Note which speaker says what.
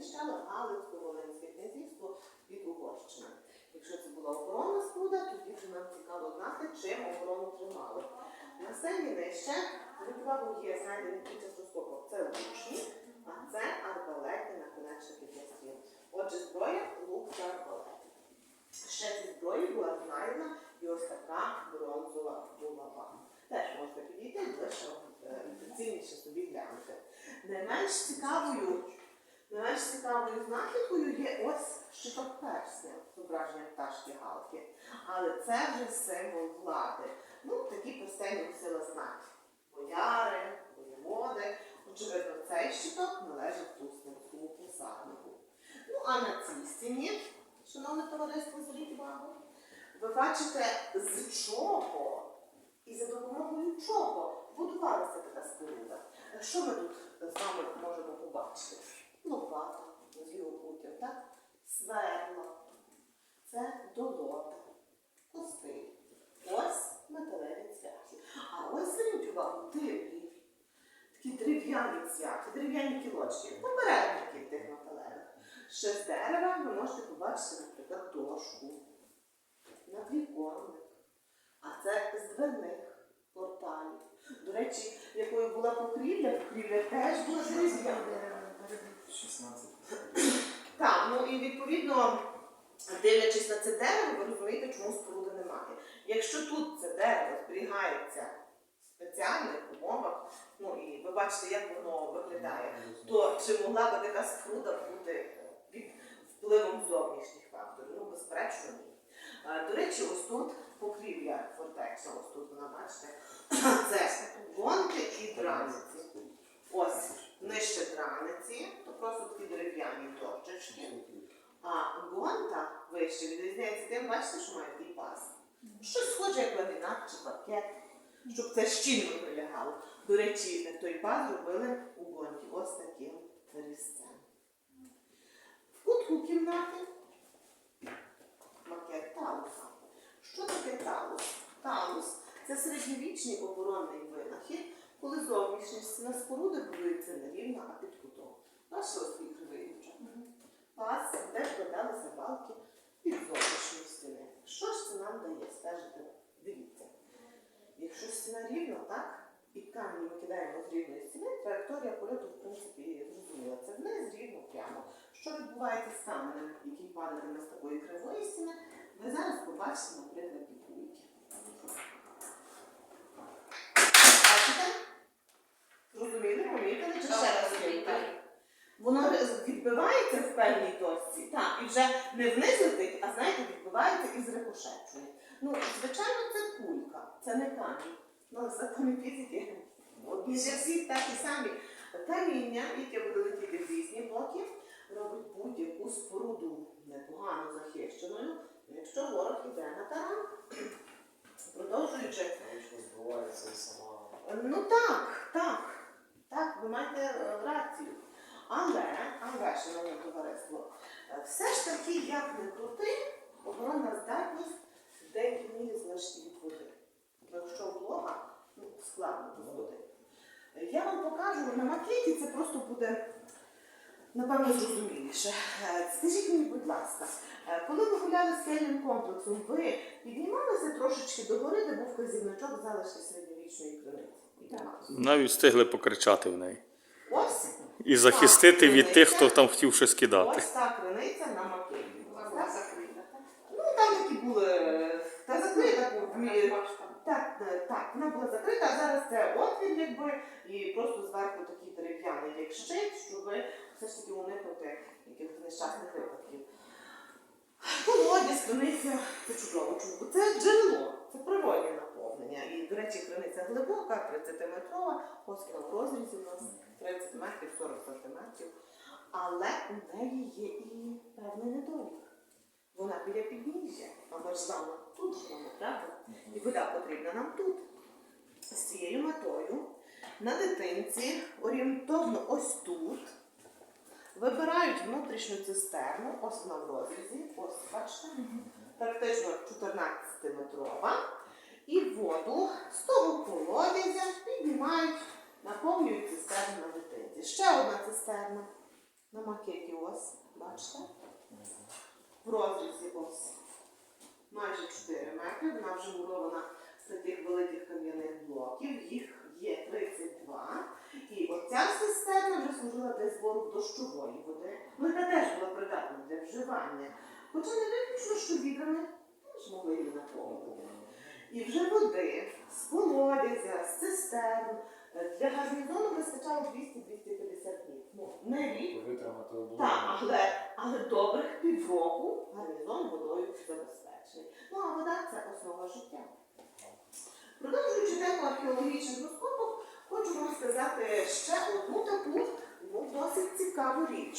Speaker 1: захищали Галицько-Волинське князівство від Угорщини. Якщо це була оборонна споруда, тоді вже нам цікаво знати, чим оборону тримали. На сцені нижче відвагу є знайдені під час. Це лучні, а це арбалети наконечники для стріл. Отже, зброя, лук та арбалет. Ще зі зброї була знайдена і ось така бронзова булава. Теж можете підійти ближче е, прицільніше собі глянути. Не менш цікавою, не цікавою знахідкою є ось щиток персня, зображення пташки Галки. Але це вже символ влади. Ну, такі перстені носила знать. Бояри, воєводи. Очевидно, цей щиток належить Тустинському посаднику. Ну, а на цій стіні, шановне товариство, зверніть увагу, ви бачите, з чого і за допомогою чого будувалася така споруда. Що ми тут з вами можемо побачити? Лопата з лівокутя, так? Сверла, це долота, костиль. Ось металеві цвяхи. А ось зверніть увагу, дивні. Такі дерев'яні цвяхи, дерев'яні кілочки, попередники тих металевих. Ще з дерева ви можете побачити, наприклад, дошку, надвіконник. А це з дверних порталів. До речі, якою була покрівля, покрівля теж була дерев'яна.
Speaker 2: 16.
Speaker 1: Так, ну і відповідно, дивлячись на це дерево, ви розумієте, чому споруди немає. Якщо тут це дерево зберігається в спеціальних умовах, ну і ви бачите, як воно виглядає, то чи могла би така споруда бути зовнішніх факторів? Ну, безперечно, ні. Е, До речі, ось тут покрівля фортеця, ось тут вона бачите, це гонки і драниці. Ось нижче драниці, то просто такі дерев'яні дощечки. А гонта вище відрізняється тим, бачите, що має такий паз. Щось схоже, як ламінат чи паркет, щоб це щільно прилягало. До речі, той паз робили у гонті ось таким різцем. Кутку кімнати макет талуса. Що таке талус? Талус це середньовічний оборонний винахід, коли зовнішня стіна споруди будується не рівно, а під кутом. Ось такий кривий? Пас, де вкладалися балки під зовнішньої стіни. Що ж це нам дає? Скажете, дивіться. Якщо стіна рівна, так, і камінь ми кидаємо з рівної стіни, траєкторія польоту, в принципі, зрозуміла. Це вниз, рівно, прямо. Що відбувається з каменем, який падає з такої кривої стіни, ви зараз побачите на прикладі кульки. Бачите? Зрозуміли, помітили, чи ще раз помітили? Воно відбивається в певній точці, так, і вже не вниз летить, а знаєте, відбивається і зрикошечує. Ну, звичайно, це кулька, це не камінь. Ну, закони фізики одні для всіх так і самі. Каміння, яке буде летіти в різні боки, робить будь-яку споруду непогано захищеною, якщо ворог іде на таран. Продовжуючи
Speaker 2: сама.
Speaker 1: Ну так, так, так, ви маєте е, рацію. Але, але, шановне товариство, е, все ж таки, як не крути, оборонна здатність на макеті, це просто буде, напевно, зрозуміліше. Е, Скажіть мені, будь ласка, е, коли ви гуляли скельним комплексом, ви піднімалися трошечки догори, де був вказівничок залишки середньовічної криниці?
Speaker 3: Навіть встигли покричати в неї.
Speaker 1: Ось
Speaker 3: І захистити від тих, хто там хотів щось кидати.
Speaker 1: Ось та криниця на макеті. Ну там такі були. Та закрита. Так, е, так, вона була закрита, а зараз це отвір, якби, і просто зверху такий дерев'яний як щит, щоб все ж таки уникнути якихось нещасних випадків. Колодязь, криниця, це чудово? Бо Це джерело, це природне наповнення. І, до речі, криниця глибока, 30-метрова, плоскіна в розрізі у нас 30 метрів, 40 сантиметрів. Але у неї є і певний недолік. Вона біля підніжжя, а ми ж вами тут живемо, правда? І вода потрібна нам тут. З цією метою на дитинці орієнтовно ось тут вибирають внутрішню цистерну, ось в розрізі, ось бачите, практично 14-метрова. І воду з того колодязя піднімають, наповнюють цистерну на дитинці. Ще одна цистерна. на макеті ось, бачите? В розрізі ось майже 4 метри. Вона вже мурована з таких великих кам'яних блоків. Їх є 32. І оця цистерна вже служила для збору дощової води. Ну, яка теж була придатна для вживання. Хоча не виключно, що відрами теж могли її наповнити. І вже води з колодязя, з цистерн е, для гарнізону вистачало 200-250 днів. Ну, не рік, так, але, але добрих півроку гарнізон водою забезпечений. Ну а вода це основа життя. Продовжуючи тему археологічних сказати ще одну таку ну, досить цікаву річ.